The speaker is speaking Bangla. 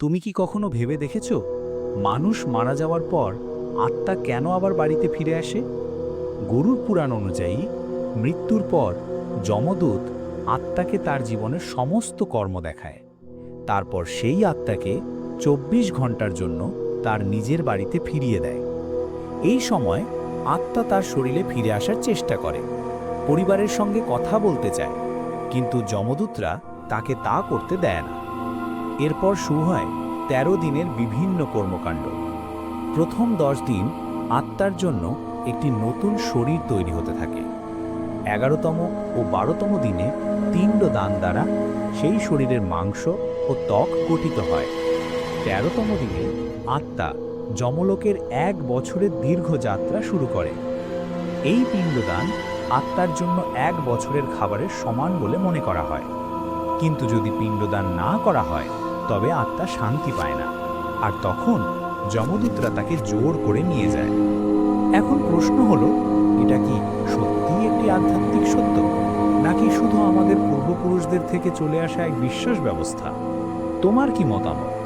তুমি কি কখনো ভেবে দেখেছ? মানুষ মারা যাওয়ার পর আত্মা কেন আবার বাড়িতে ফিরে আসে? গরুর পুরাণ অনুযায়ী, মৃত্যুর পর যমদূত আত্মাকে তার জীবনের সমস্ত কর্ম দেখায়। তারপর সেই আত্মাকে চব্বিশ ঘণ্টার জন্য তার নিজের বাড়িতে ফিরিয়ে দেয়। এই সময় আত্মা তার শরীরে ফিরে আসার চেষ্টা করে। পরিবারের সঙ্গে কথা বলতে চায়, কিন্তু যমদূতরা তাকে তা করতে দেয় না। এরপর শুরু হয় তেরো দিনের বিভিন্ন কর্মকাণ্ড। প্রথম দশ দিন আত্মার জন্য একটি নতুন শরীর তৈরি হতে থাকে। এগারোতম ও বারোতম দিনে তিনড দান দ্বারা সেই শরীরের মাংস ও ত্বক গঠিত হয়। তেরোতম দিনে আত্মা যমলোকের এক বছরের দীর্ঘ যাত্রা শুরু করে। এই পিণ্ডদান আত্মার জন্য এক বছরের খাবারের সমান বলে মনে করা হয়। কিন্তু যদি পিণ্ডদান না করা হয় তবে আত্মা শান্তি পায় না। আর তখন যমদূতরা তাকে জোর করে নিয়ে যায়। এখন প্রশ্ন হলো, এটা কি সত্যিই একটি আধ্যাত্মিক সত্য? নাকি শুধু আমাদের পূর্বপুরুষদের থেকে চলে আসা এক বিশ্বাস ব্যবস্থা? তোমার কি মতামত?